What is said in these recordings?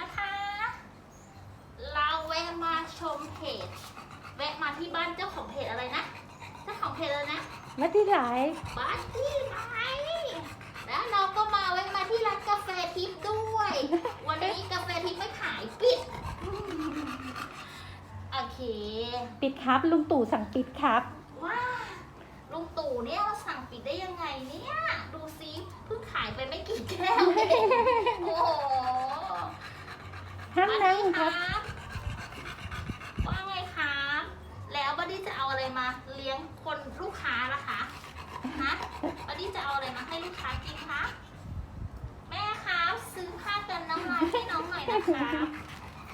นะคะ เราแวะมาชมเพจ แวะมาที่บ้านเจ้าของเพจอะไรนะ เจ้าของเพจอะไรนะ มาที่ไหนบ้านที่ไหนแล้วเราก็มาแวะมาที่ร้านกาแฟทิพย์ด้วย วันนี้กาแฟทิพย์ไม่ขายปิด โอเค ปิดครับลุงตู่สั่งปิดครับว้าลุงตู่เนี่ยเราสั่งปิดได้ยังไงเนี่ย ดูซิเพิ่งขายไปไม่กี่แก้วเอง ห้ามนั่งครับ ว่าไงครับแล้วบัดดี้จะเอาอะไรมาเลี้ยงคนลูกค้าล่ะคะฮะบัดดี้จะเอาอะไรมาให้ลูกค้ากินคะแม่ครับซื้อผ้ากันน้ำลายให้น้องหน่อยนะครับ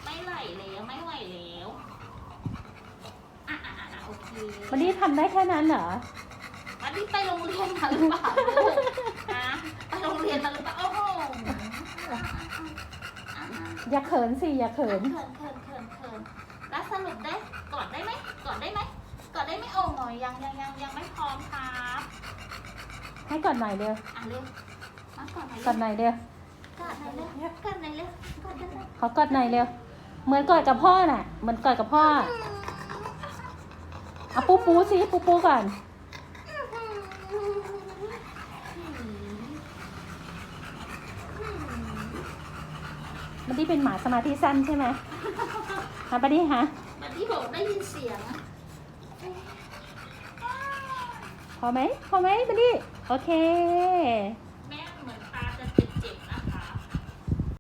ไม่ไหวแล้วไม่ไหวแล้วอะอะอะอะโอเควันนี้ทำได้แค่นั้นเหรอบัดดี้ไปโรงเรียนมาหรือเปล่าลูกฮะไปโรงเรียนมาหรือเปล่าโอ้โหอะ อะอย่าเขินสิอย่าเขิน เขินเขินเขินเขินแล้วสรุปได้กอดได้ไหมกอดได้ไหมกอดได้ไหมโอ้หน่อยยังยังยังยังไม่พร้อมครับให้ก่อนหน่อยเร็วอะเร็วมากอดหน่อยก่เร็อนวหน่อยเร็วกอดหน่อยเร็วกอดหน่อยเร็วกอดหน่อยเร็วขอกอดหน่อยเร็วเหมือนกอดกับพ่อน่ะเหมือนกอดกับพ่อเอาปูปูสิปูปูก่อน บัดดี้เป็นหมาสมาธิสั้นใช่ไหมฮะบัดดี้ฮะบัดดี้บอกได้ยินเสียง พอไหมพอไหมบัดดี้ โอเค